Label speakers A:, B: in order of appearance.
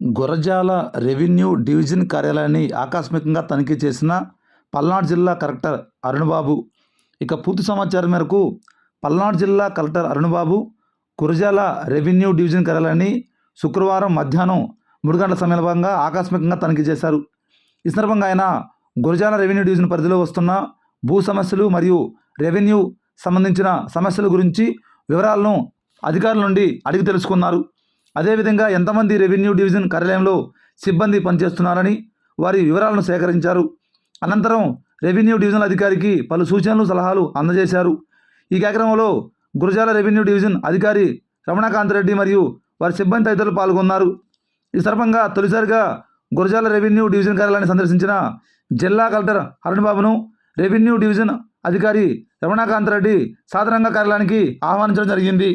A: Gurazala revenue division కార్యాలయాన్ని ఆకస్మికంగా తనిఖీ చేసిన పల్నాడు జిల్లా కలెక్టర్ అరుణ్బాబు. ఇక పూర్తి సమాచారం మేరకు పల్నాడు జిల్లా collector Arunbabu Gurazala revenue division కార్యాలయాన్ని శుక్రవారం మధ్యాహ్నం మూడు గంటల సమయంగా ఆకస్మికంగా తనిఖీ చేశారు. ఈ సందర్భంగా ఆయన గురజాల రెవెన్యూ డివిజన్ పరిధిలో వస్తున్న భూ సమస్యలు మరియు రెవెన్యూ సంబంధించిన సమస్యల గురించి వివరాలను అధికారుల నుండి అడిగి తెలుసుకున్నారు. అదేవిధంగా ఎంతమంది రెవెన్యూ డివిజన్ కార్యాలయంలో సిబ్బంది పనిచేస్తున్నారని వారి వివరాలను సేకరించారు. అనంతరం రెవెన్యూ డివిజనల్ అధికారికి పలు సూచనలు సలహాలు అందజేశారు. ఈ కార్యక్రమంలో గురజాల రెవెన్యూ డివిజన్ అధికారి రమణకాంత్ రెడ్డి మరియు వారి సిబ్బంది తదితరులు పాల్గొన్నారు. ఈ సందర్భంగా తొలిసారిగా గురజాల రెవెన్యూ డివిజన్ కార్యాలయాన్ని సందర్శించిన జిల్లా కలెక్టర్ అరుణ్బాబును రెవెన్యూ డివిజన్ అధికారి రమణాకాంత్ రెడ్డి సాధారణంగా కార్యాలయానికి ఆహ్వానించడం జరిగింది.